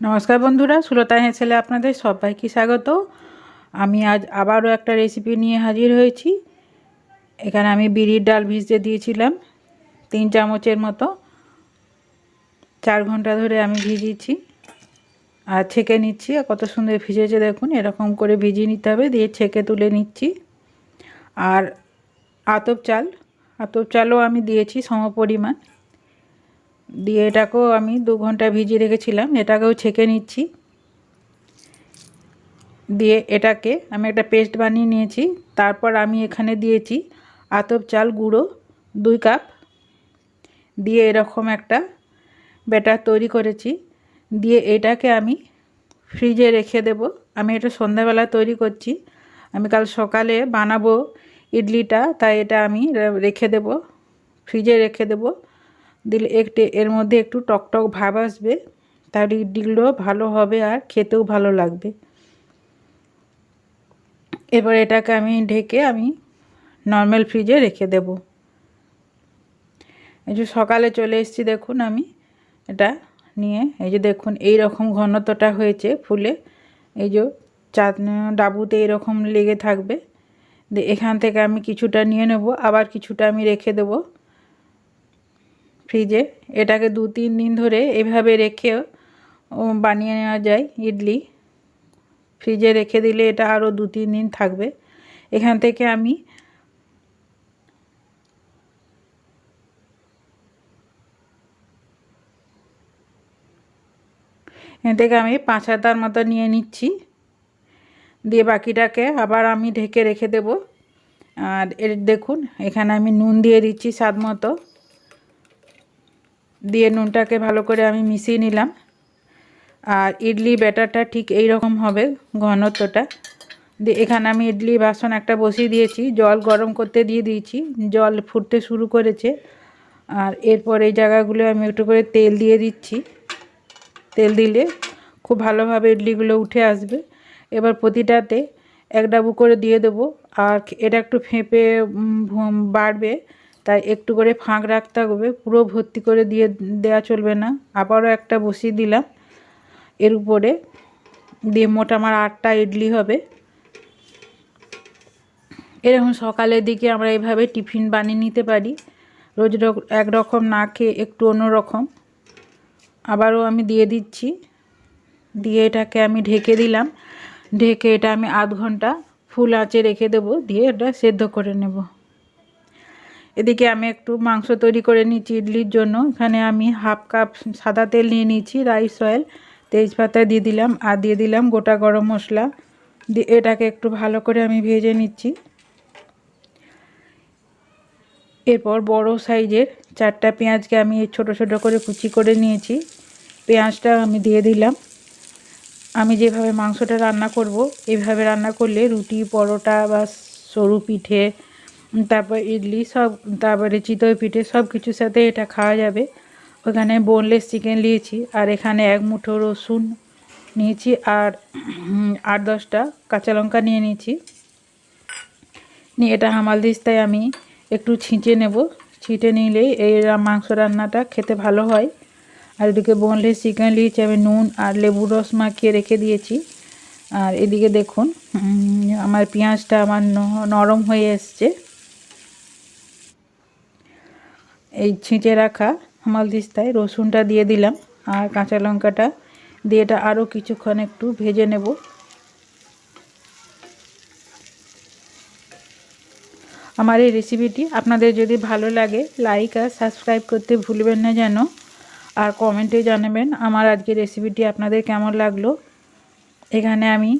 নমস্কার বন্ধুরা, সুলতা হেঁসেলে আপনাদের সবাইকে স্বাগত। আমি আজ আবারও একটা রেসিপি নিয়ে হাজির হয়েছি। এখানে আমি বিড়ির ডাল ভিজতে দিয়েছিলাম, তিন চামচের মতো। চার ঘণ্টা ধরে আমি ভিজিয়েছি। আর ছেঁকে নিচ্ছি, আর কত সুন্দর ভিজেছে দেখুন, এরকম করে ভিজিয়ে নিতে হবে, দিয়ে ছেঁকে তুলে নিচ্ছি। আর আতপ চাল, আতপ চালও আমি দিয়েছি সম পরিমাণ দিয়ে এটাকেও আমি দু ঘণ্টা ভিজিয়ে রেখেছিলাম, এটাকেও ছেঁকে নিচ্ছি। দিয়ে এটাকে আমি একটা পেস্ট বানিয়ে নিয়েছি, তারপর আমি এখানে দিয়েছি আতপ চাল গুঁড়ো দুই কাপ। দিয়ে এরকম একটা ব্যাটার তৈরি করেছি, দিয়ে এটাকে আমি ফ্রিজে রেখে দেব। আমি এটা সন্ধ্যাবেলা তৈরি করছি, আমি কাল সকালে বানাবো ইডলিটা, তাই এটা আমি রেখে দেব, ফ্রিজে রেখে দেবো। দিলে একটু, এর মধ্যে একটু টকটক ভাব আসবে তাহলে ইডলিগুলো ভালো হবে আর খেতেও ভালো লাগবে। এবার এটাকে আমি ঢেকে আমি নর্মাল ফ্রিজে রেখে দেব। এই যে সকালে চলে এসেছি দেখুন আমি, এটা নিয়ে, এই যে দেখুন এই রকম ঘনত্বটা হয়েছে ফুলে, এই যে চাঁদ ডাবুতে এরকম লেগে থাকবে। এখান থেকে আমি কিছুটা নিয়ে নেব, আবার কিছুটা আমি রেখে দেবো। ফ্রিজে। এটাকে দু তিন দিন ধরে এভাবে রেখেও বানিয়ে নেওয়া যায় ইডলি। ফ্রিজে রেখে দিলে এটা আরও দু তিন দিন থাকবে। এখান থেকে আমি এখান থেকে আমি পাঁচ হাতার মতো নিয়ে নিচ্ছি। দিয়ে বাকিটাকে আবার আমি ঢেকে রেখে দেব। আর এর দেখুন, এখানে আমি নুন দিয়ে দিচ্ছি স্বাদ মতো। দিয়ে নুনটাকে ভালো করে আমি মিশিয়ে নিলাম। আর ইডলি ব্যাটারটা ঠিক এই রকম হবে ঘনত্বটা। দিয়ে এখানে আমি ইডলি বাসন একটা বসিয়ে দিয়েছি, জল গরম করতে দিয়ে দিয়েছি, জল ফুটতে শুরু করেছে। আর এরপর এই জায়গাগুলো আমি একটু করে তেল দিয়ে দিচ্ছি। তেল দিলে খুব ভালোভাবে ইডলিগুলো উঠে আসবে। এবার প্রতিটাতে এক ডাবু করে দিয়ে দেবো। আর এটা একটু ফেঁপে বাড়বে। তাই একটু করে ফাঁক রাখতে হবে। পুরো ভর্তি করে দিয়ে দেওয়া চলবে না। আবারও একটা বসিয়ে দিলাম। এর উপরে দিয়ে মোটা আমার আটটা ইডলি হবে। এরকম সকালের দিকে আমরা এভাবে টিফিন বানিয়ে নিতে পারি। রোজ এক রকম না খেয়ে একটু অন্যরকম আবারও আমি দিয়ে দিচ্ছি। দিয়ে এটাকে আমি ঢেকে দিলাম। ঢেকে এটা আমি আধ ঘণ্টা ফুল আঁচে রেখে দেবো। দিয়ে এটা সেদ্ধ করে নেব। এদিকে আমি একটু মাংস তৈরি করে নিচ্ছি ইডলির জন্য। এখানে আমি হাফ কাপ সাদা তেল নিয়ে নিচ্ছি, রাইস অয়েল। তেজপাতা দিয়ে দিলাম, আর দিয়ে দিলাম গোটা গরম মশলা। দিয়ে এটাকে একটু ভালো করে আমি ভেজে নিচ্ছি। এরপর বড় সাইজের চারটা পেঁয়াজকে আমি ছোট ছোট করে কুচি করে নিয়েছি। পেঁয়াজটা আমি দিয়ে দিলাম। আমি যেভাবে মাংসটা রান্না করব, এভাবে রান্না করলে রুটি, পরোটা বা সরু পিঠে তারপর ইডলি সব, তারপরে চিতই পিঠে সব কিছুর সাথে এটা খাওয়া যাবে। ওখানে বোনলেস চিকেন নিয়েছি, আর এখানে এক মুঠো রসুন নিয়েছি, আর আট দশটা কাঁচা লঙ্কা নিয়ে নিয়েছি। নিয়ে এটা হামাল দিস্তায় আমি একটু ছিঁচে নেব। ছিটে নিলেই এই মাংস রান্নাটা খেতে ভালো হয়। আর এদিকে বোনলেস চিকেন নিয়েছি, আমি নুন আর লেবু রস মাখিয়ে রেখে দিয়েছি। আর এদিকে দেখুন আমার পেঁয়াজটা আমার নরম হয়ে এসছে। এই ছিঁচে রাখা হামাল দিস্তায় রসুনটা দিয়ে দিলাম আর কাঁচা লঙ্কাটা দিয়ে এটা আরও কিছুক্ষণ একটু ভেজে নেব। আমার এই রেসিপিটি আপনাদের যদি ভালো লাগে লাইক আর সাবস্ক্রাইব করতে ভুলবেন না যেন। আর কমেন্টে জানাবেন আমার আজকে রেসিপিটি আপনাদের কেমন লাগল। এখানে আমি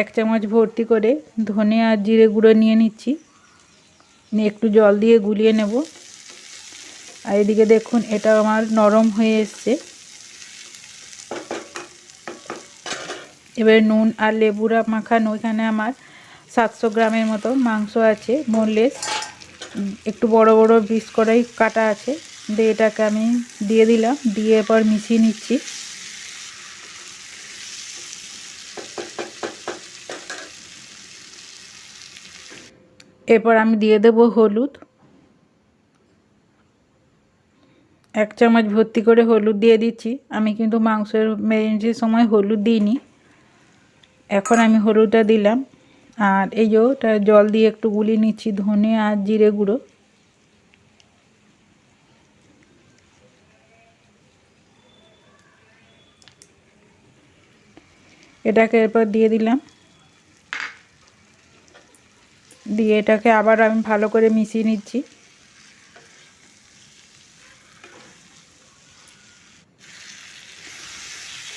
এক চামচ ভর্তি করে ধনে আর জিরে গুঁড়ো নিয়ে নিচ্ছি। একটু জল দিয়ে গুলিয়ে নেব। আর এদিকে দেখুন, এটা আমার নরম হয়ে এসছে। এবারে নুন আর লেবুরা মাখানো, এখানে আমার সাতশো গ্রামের মতো মাংস আছে, মোরলেস। একটু বড় বড় পিস করাই কাটা আছে, দিয়ে এটাকে আমি দিয়ে দিলাম, দিয়ে এরপর মিশিয়ে নিচ্ছি। এরপর আমি দিয়ে দেব হলুদ। এক চামচ ভর্তি করে হলুদ দিয়ে দিচ্ছি। আমি কিন্তু মাংসের ম্যারিনেটের সময় হলুদ দিইনি। এখন আমি হলুদটা দিলাম। আর এই যে জল দিয়ে একটু গুলি নিচ্ছি, ধনে আর জিরে গুঁড়ো। এটাকে এরপর দিয়ে দিলাম। দিয়ে এটাকে আবার আমি ভালো করে মিশিয়ে নিচ্ছি।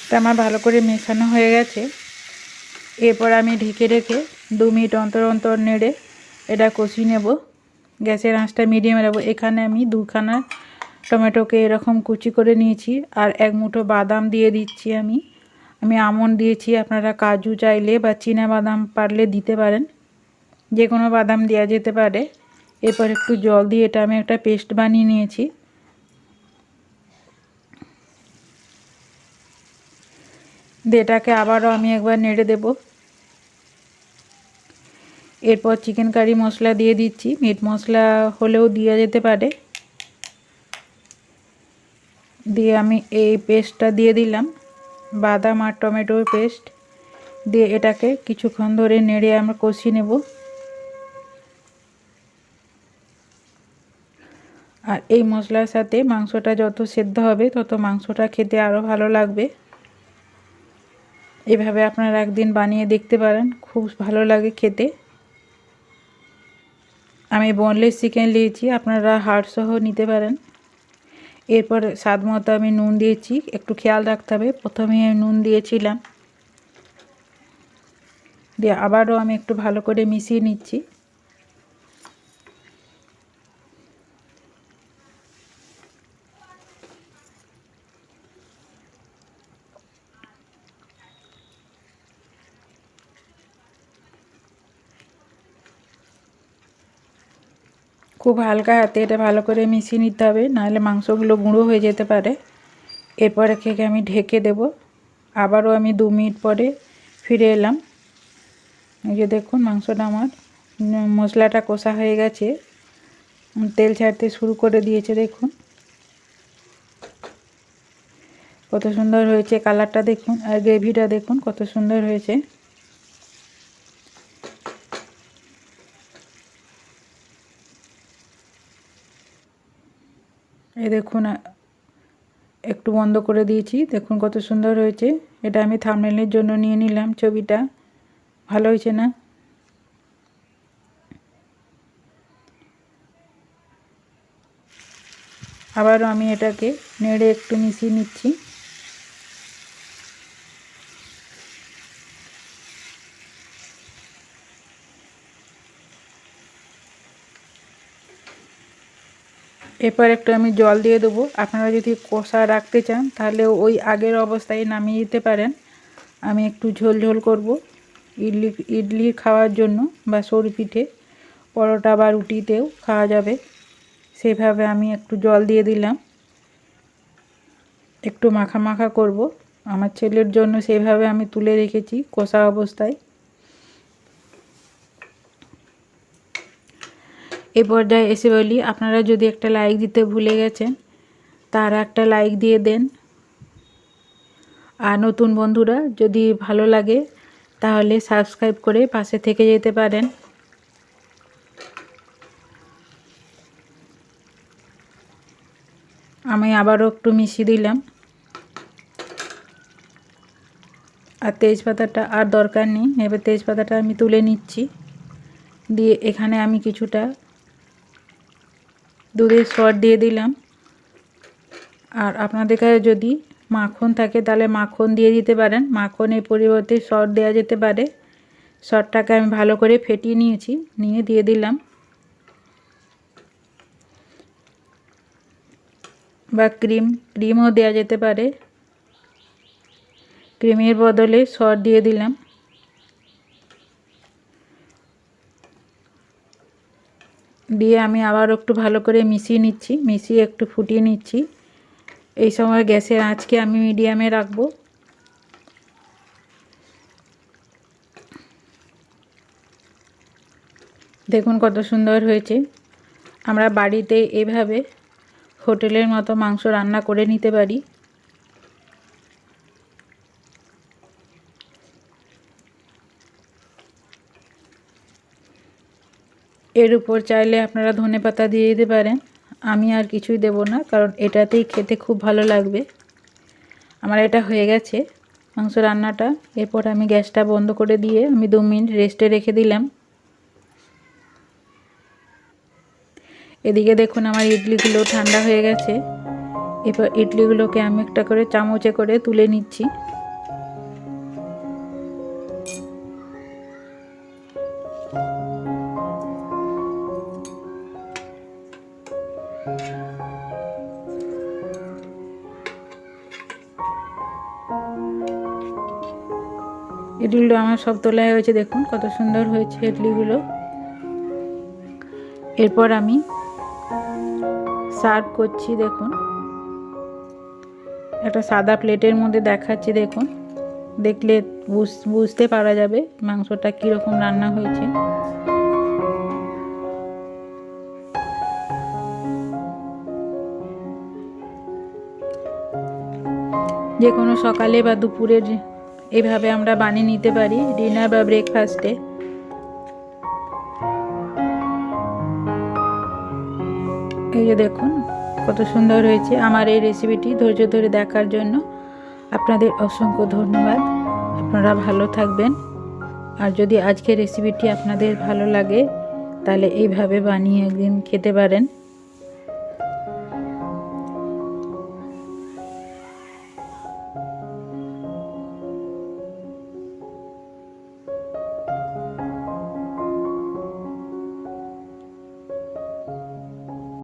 তা আমার ভালো করে মেশানো হয়ে গেছে। এরপর আমি ঢেকে রেখে দু মিনিট অন্তর অন্তর নেড়ে এটা কষিয়ে নেব। গ্যাসের আঁচটা মিডিয়ামে রাখব। এখানে আমি দুখানা টমেটোকে এরকম কুচি করে নিয়েছি আর এক মুঠো বাদাম দিয়ে দিচ্ছি আমি। আমি আমন্ড দিয়েছি, আপনারা কাজু চাইলে বা চীনা বাদাম পারলে দিতে পারেন। যে কোনো বাদাম দেওয়া যেতে পারে। এরপর একটু জল দিয়ে এটা আমি একটা পেস্ট বানিয়ে নিয়েছি। দিয়ে এটাকে আবারও আমি একবার নেড়ে দেব। এরপর চিকেন কারি মশলা দিয়ে দিচ্ছি। মিট মশলা হলেও দেওয়া যেতে পারে। দিয়ে আমি এই পেস্টটা দিয়ে দিলাম। বাদাম আর টমেটোর পেস্ট দিয়ে এটাকে কিছুক্ষণ ধরে নেড়ে আমরা কষিয়ে নেব। আর এই মশলার সাথে মাংসটা যত সেদ্ধ হবে, তত মাংসটা খেতে আরও ভালো লাগবে। এভাবে আপনারা একদিন বানিয়ে দেখতে পারেন। খুব ভালো লাগে খেতে। আমি বোনলেস চিকেন নিয়েছি, আপনারা হাড়সহ নিতে পারেন। এরপর স্বাদ মতো আমি নুন দিয়েছি, একটু খেয়াল রাখতে হবে। প্রথমে আমি নুন দিয়েছিলাম। দিয়ে আবারও আমি একটু ভালো করে মিশিয়ে নিচ্ছি। খুব হালকা হাতে এটা ভালো করে মিশিয়ে নিতে হবে, নাহলে মাংসগুলো গুঁড়ো হয়ে যেতে পারে। এরপরে খেকে আমি ঢেকে দেব। আবারও আমি দু মিনিট পরে ফিরে এলাম। এই যে দেখুন মাংসটা আমার মশলাটা কষা হয়ে গেছে। তেল ছাড়তে শুরু করে দিয়েছে, দেখুন। কত সুন্দর হয়েছে কালারটা, দেখুন। আর গ্রেভিটা, দেখুন কত সুন্দর হয়েছে। দেখুন, একটু বন্ধ করে দিয়েছি। দেখুন কত সুন্দর হয়েছে। এটা আমি থামনেলের জন্য নিয়ে নিলাম ছবিটা। ভালো হয়েছে না? আবারও আমি এটাকে নেড়ে একটু মিশিয়ে নিচ্ছি। এরপর একটু আমি জল দিয়ে দেবো। আপনারা যদি কষা রাখতে চান, তাহলে ওই আগের অবস্থায় নামিয়ে দিতে পারেন। আমি একটু ঝোল ঝোল করব ইডলি ইডলি খাওয়ার জন্য বা সরু পিঠে, পরোটা বা রুটিতেও খাওয়া যাবে। সেভাবে আমি একটু জল দিয়ে দিলাম। একটু মাখা মাখা করব। আমার ছেলের জন্য সেভাবে আমি তুলে রেখেছি কষা অবস্থায়। এ পর্যায়ে এসে বলি, আপনারা যদি একটা লাইক দিতে ভুলে গেছেন, তারা একটা লাইক দিয়ে দেন। আর নতুন বন্ধুরা যদি ভালো লাগে, তাহলে সাবস্ক্রাইব করে পাশে থেকে যেতে পারেন। আমি আবারও একটু মিশিয়ে দিলাম। আর তেজপাতাটা আর দরকার নেই, এবার তেজপাতাটা আমি তুলে নিচ্ছি। দিয়ে এখানে আমি কিছুটা দুধের সর দিয়ে দিলাম। আর আপনাদের কাছে যদি মাখন থাকে, তাহলে মাখন দিয়ে দিতে পারেন। মাখনের পরিবর্তে সর দেওয়া যেতে পারে। সরটাকে আমি ভালো করে ফেটিয়ে নিয়েছি, নিয়ে দিয়ে দিলাম। বা ক্রিম, ক্রিমও দেওয়া যেতে পারে। ক্রিমের বদলে সর দিয়ে দিলাম। দিয়ে আমি আবার একটু ভালো করে মিশিয়ে নিচ্ছি, মিশিয়ে একটু ফুটিয়ে নিচ্ছি। এই সময় গ্যাসের আঁচকে আমি মিডিয়ামে রাখব। দেখুন কত সুন্দর হয়েছে। আমরা বাড়িতে এভাবে হোটেলের মতো মাংস রান্না করে নিতে পারি। এর উপর চাইলে আপনারা ধনে পাতা দিয়ে দিতে পারেন। আমি আর কিছুই দেব না, কারণ এটাতেই খেতে খুব ভালো লাগবে। আমার এটা হয়ে গেছে মাংস রান্নাটা। এরপর আমি গ্যাসটা বন্ধ করে দিয়ে আমি দু মিনিট রেস্টে রেখে দিলাম। এদিকে দেখুন আমার ইডলিগুলো ঠান্ডা হয়ে গেছে। এবার ইডলিগুলোকে আমি একটা করে চামচে করে তুলে নিচ্ছি। সব তোলা হয়েছে, দেখুন কত সুন্দর হয়েছে ইডলিগুলো। এরপর আমি সার্ভ করছি, দেখুন। একটা সাদা প্লেটের মধ্যে দেখাচ্ছি, দেখুন। দেখলে বুঝতে পারা যাবে মাংসটা কীরকম রান্না হয়েছে। যে কোনো সকালে বা দুপুরের এভাবে আমরা বানিয়ে নিতে পারি ডিনার বা ব্রেকফাস্টে। এই যে দেখুন, কত সুন্দর হয়েছে আমার এই রেসিপিটি ধৈর্য ধরে দেখার জন্য। আপনাদের অসংখ্য ধন্যবাদ। আপনারা ভালো থাকবেন। আর যদি আজকের রেসিপিটি আপনাদের ভালো লাগে, তাহলে এইভাবে বানিয়ে একদিন খেতে পারেন।